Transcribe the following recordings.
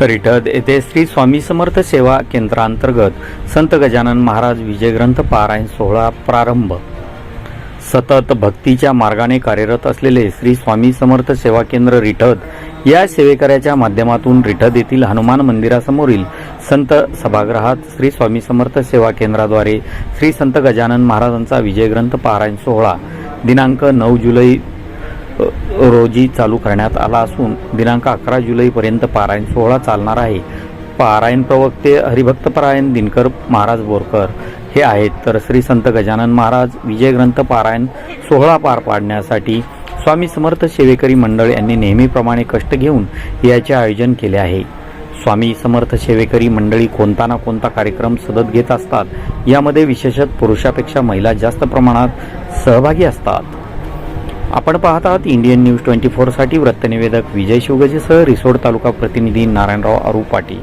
रिठद येथे श्री स्वामी समर्थ सेवा केंद्रांतर्गत संत गजानन महाराज विजयग्रंथ पारायण सोहळा प्रारंभ. सतत भक्तीच्या मार्गाने कार्यरत असलेले श्री स्वामी समर्थ सेवा केंद्र रिठद या सेवेकऱ्याच्या माध्यमातून रिठद येथील हनुमान मंदिरासमोरील संत सभागृहात श्री स्वामी समर्थ सेवा केंद्राद्वारे श्री संत गजानन महाराजांचा विजयग्रंथ पारायण सोहळा. दिनांक नऊ जुलै रोजी चालू करण्यात आला असून दिनांक अकरा जुलैपर्यंत पारायण सोहळा चालणार आहे. पारायण प्रवक्ते हरिभक्त पारायण दिनकर महाराज बोरकर हे आहेत. तर श्री संत गजानन महाराज विजय ग्रंथ पारायण सोहळा पार पाडण्यासाठी स्वामी समर्थ सेवेकरी मंडळ यांनी नेहमीप्रमाणे कष्ट घेऊन याचे आयोजन केले आहे. स्वामी समर्थ सेवेकरी मंडळी कोणता ना कोणता कार्यक्रम सतत घेत असतात. यामध्ये विशेषत पुरुषापेक्षा महिला जास्त प्रमाणात सहभागी असतात. आपण पाहत आहात इंडियन न्यूज ट्वेंटी फोरसाठी वृत्तनिवेदक विजय शिवगजेसह रिसोड तालुका प्रतिनिधी नारायणराव अरू पाटील.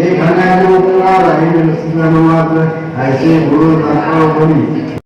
एक घाण्याचे उपकार आहे मात्र ऐसे गुरु दाखव कोणी